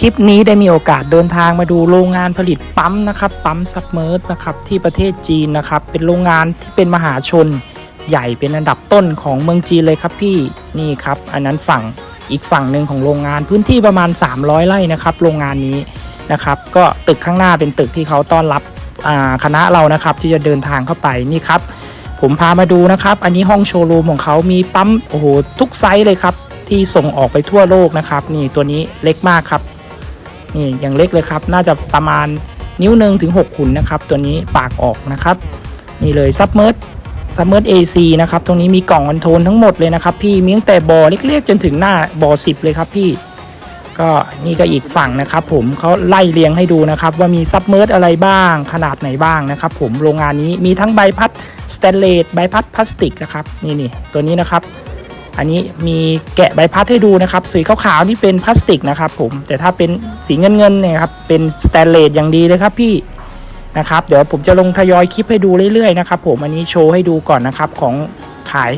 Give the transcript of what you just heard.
คลิปนี้ได้มีโอกาสเดินทางมาดูโรงงานผลิตปั๊มนะครับ ปั๊มซับเมอร์สนะครับที่ประเทศจีนนะครับ เป็นโรงงานที่เป็นมหาชน ใหญ่เป็นอันดับต้นของเมืองจีนเลยครับพี่นี่ครับ อันนั้นฝั่งอีกฝั่งหนึ่งของโรงงานพื้นที่ประมาณ 300 ไร่นะครับ โรงงานนี้นะครับ ก็ตึกข้างหน้าเป็นตึกที่เขาต้อนรับคณะเรานะครับ ที่จะเดินทางเข้าไปนี่ครับ ผมพามาดูนะครับ อันนี้ห้องโชว์รูมของเขามีปั๊มโอ้โหทุกไซส์เลยครับที่ส่งออกไปทั่วโลกนะครับ นี่ตัวนี้เล็กมากครับ นี่ยังเล็กเลยครับ น่าจะประมาณนิ้วหนึ่งถึง6ขุนนะครับ ตัวนี้ปากออกนะครับ นี่เลยซับเมอร์ดซับเมอร์ AC นะครับ ตรงนี้มีกล่องคอนโทรลทั้งหมดเลยนะครับ พี่มีตั้งแต่บอเล็กๆ จนถึงหน้าบอ10เลยครับพี่ ก็นี่ก็อีกฝั่งนะครับ ผมเขาไล่เรียงให้ดูนะครับ ว่ามีซับเมอร์ดอะไรบ้าง ขนาดไหนบ้างนะครับ ผมโรงงานนี้มีทั้งใบพัดสแตนเลสใบพัดพลาสติกนะครับนี่นี่ตัวนี้นะครับ อันนี้มีแกะใบพัดให้ดูนะครับ สีขาวๆนี่เป็นพลาสติกนะครับผม แต่ถ้าเป็นสีเงินเงินๆเนี่ยครับ เป็นสแตนเลสอย่างดีเลยครับพี่นะครับ เดี๋ยวผมจะลงทยอยคลิปให้ดูเรื่อยๆนะครับผม อันนี้โชว์ให้ดูก่อนนะครับของขาย